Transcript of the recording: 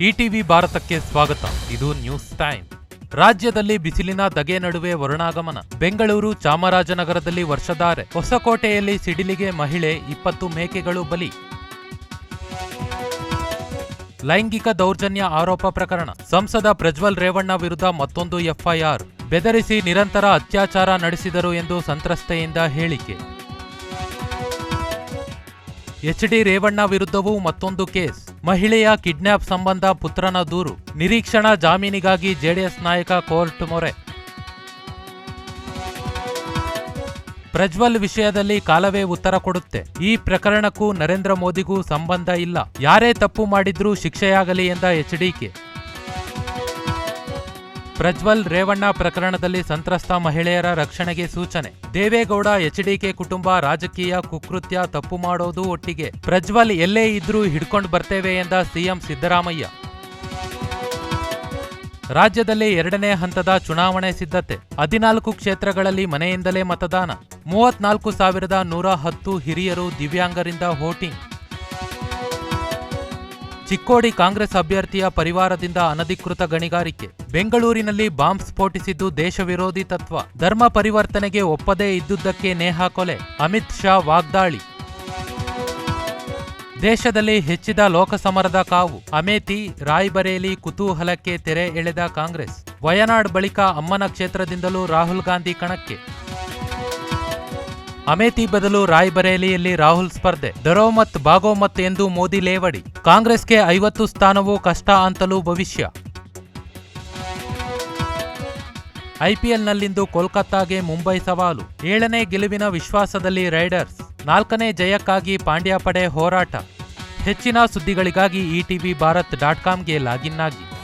ETV ಭಾರತಕ್ಕೆ ಸ್ವಾಗತ. ಇದು ನ್ಯೂಸ್ ಟೈಮ್. ರಾಜ್ಯದಲ್ಲಿ ಬಿಸಿಲಿನ ಧಗೆ ನಡುವೆ ವರುಣಾಗಮನ. ಬೆಂಗಳೂರು ಚಾಮರಾಜನಗರದಲ್ಲಿ ವರ್ಷಧಾರೆ ಹೊಸಕೋಟೆಯಲ್ಲಿ ಸಿಡಿಲಿಗೆ ಮಹಿಳೆ ಇಪ್ಪತ್ತು ಮೇಕೆಗಳು ಬಲಿ. ಲೈಂಗಿಕ ದೌರ್ಜನ್ಯ ಆರೋಪ ಪ್ರಕರಣ. ಸಂಸದ ಪ್ರಜ್ವಲ್ ರೇವಣ್ಣ ವಿರುದ್ಧ ಮತ್ತೊಂದು ಎಫ್ಐಆರ್. ಬೆದರಿಸಿ ನಿರಂತರ ಅತ್ಯಾಚಾರ ನಡೆಸಿದರು ಎಂದು ಸಂತ್ರಸ್ತೆಯಿಂದ ಹೇಳಿಕೆ. ಎಚ್ಡಿ ರೇವಣ್ಣ ವಿರುದ್ಧವೂ ಮತ್ತೊಂದು ಕೇಸ್. ಮಹಿಳೆಯ ಕಿಡ್ನ್ಯಾಪ್ ಸಂಬಂಧ ಪುತ್ರನ ದೂರು, ನಿರೀಕ್ಷಣಾ ಜಾಮೀನಿಗಾಗಿ ಜೆಡಿಎಸ್ ನಾಯಕ ಕೋರ್ಟ್ ಮೊರೆ. ಪ್ರಜ್ವಲ್ ವಿಷಯದಲ್ಲಿ ಕಾಲವೇ ಉತ್ತರ ಕೊಡುತ್ತೆ. ಈ ಪ್ರಕರಣಕ್ಕೂ ನರೇಂದ್ರ ಮೋದಿಗೂ ಸಂಬಂಧ ಇಲ್ಲ. ಯಾರೇ ತಪ್ಪು ಮಾಡಿದ್ರೂ ಶಿಕ್ಷೆಯಾಗಲಿ ಎಂದ ಎಚ್ಡಿಕೆ ಪ್ರಜ್ವಲ್ ರೇವಣ್ಣ ಪ್ರಕರಣದಲ್ಲಿ ಸಂತ್ರಸ್ತ ಮಹಿಳೆಯರ ರಕ್ಷಣೆಗೆ ಸೂಚನೆ. ದೇವೇಗೌಡ, ಎಚ್ಡಿಕೆ ಕುಟುಂಬ ರಾಜಕೀಯ ಕುಕೃತ್ಯ ತಪ್ಪು ಮಾಡೋದು ಒಟ್ಟಿಗೆ. ಪ್ರಜ್ವಲ್ ಎಲ್ಲೇ ಇದ್ರೂ ಹಿಡ್ಕೊಂಡು ಬರ್ತೇವೆ ಎಂದ ಸಿಎಂ ಸಿದ್ದರಾಮಯ್ಯ. ರಾಜ್ಯದಲ್ಲಿ ಎರಡನೇ ಹಂತದ ಚುನಾವಣೆ ಸಿದ್ಧತೆ. ಹದಿನಾಲ್ಕು ಕ್ಷೇತ್ರಗಳಲ್ಲಿ ಮನೆಯಿಂದಲೇ ಮತದಾನ. ಮೂವತ್ನಾಲ್ಕು ಸಾವಿರದ ನೂರ ಹತ್ತು ಹಿರಿಯರು ದಿವ್ಯಾಂಗರಿಂದ ವೋಟಿಂಗ್. ಚಿಕ್ಕೋಡಿ ಕಾಂಗ್ರೆಸ್ ಅಭ್ಯರ್ಥಿಯ ಪರಿವಾರದಿಂದ ಅನಧಿಕೃತ ಗಣಿಗಾರಿಕೆ. ಬೆಂಗಳೂರಿನಲ್ಲಿ ಬಾಂಬ್ ಸ್ಫೋಟಿಸಿದ್ದು ದೇಶ ವಿರೋಧಿ ತತ್ವ. ಧರ್ಮ ಪರಿವರ್ತನೆಗೆ ಒಪ್ಪದೇ ಇದ್ದುದಕ್ಕೆ ನೇಹಾ ಕೊಲೆ, ಅಮಿತ್ ಶಾ ವಾಗ್ದಾಳಿ. ದೇಶದಲ್ಲಿ ಹೆಚ್ಚಿದ ಲೋಕಸಮರದ ಕಾವು. ಅಮೇಥಿ, ರಾಯ್ಬರೇಲಿ ಕುತೂಹಲಕ್ಕೆ ತೆರೆ ಎಳೆದ ಕಾಂಗ್ರೆಸ್. ವಯನಾಡ್ ಬಳಿಕ ಅಮ್ಮನ ಕ್ಷೇತ್ರದಿಂದಲೂ ರಾಹುಲ್ ಗಾಂಧಿ ಕಣಕ್ಕೆ. ಅಮೇಥಿ ಬದಲು ರಾಯ್ಬರೇಲಿಯಲ್ಲಿ ರಾಹುಲ್ ಸ್ಪರ್ಧೆ. ದರೋಮತ್, ಬಾಗೋಮತ್ ಎಂದು ಮೋದಿ ಲೇವಡಿ. ಕಾಂಗ್ರೆಸ್ಗೆ ಐವತ್ತು ಸ್ಥಾನವೂ ಕಷ್ಟ ಅಂತಲೂ ಭವಿಷ್ಯ. ಐಪಿಎಲ್ನಲ್ಲಿಂದು ಕೋಲ್ಕತ್ತಾಗೆ ಮುಂಬೈ ಸವಾಲು. ಏಳನೇ ಗೆಲುವಿನ ವಿಶ್ವಾಸದಲ್ಲಿ ರೈಡರ್ಸ್. ನಾಲ್ಕನೇ ಜಯಕ್ಕಾಗಿ ಪಾಂಡ್ಯ ಪಡೆ ಹೋರಾಟ. ಹೆಚ್ಚಿನ ಸುದ್ದಿಗಳಿಗಾಗಿ ಇಟಿವಿ ಭಾರತ್ ಡಾಟ್ ಕಾಮ್ಗೆ ಲಾಗಿನ್ ಆಗಿ.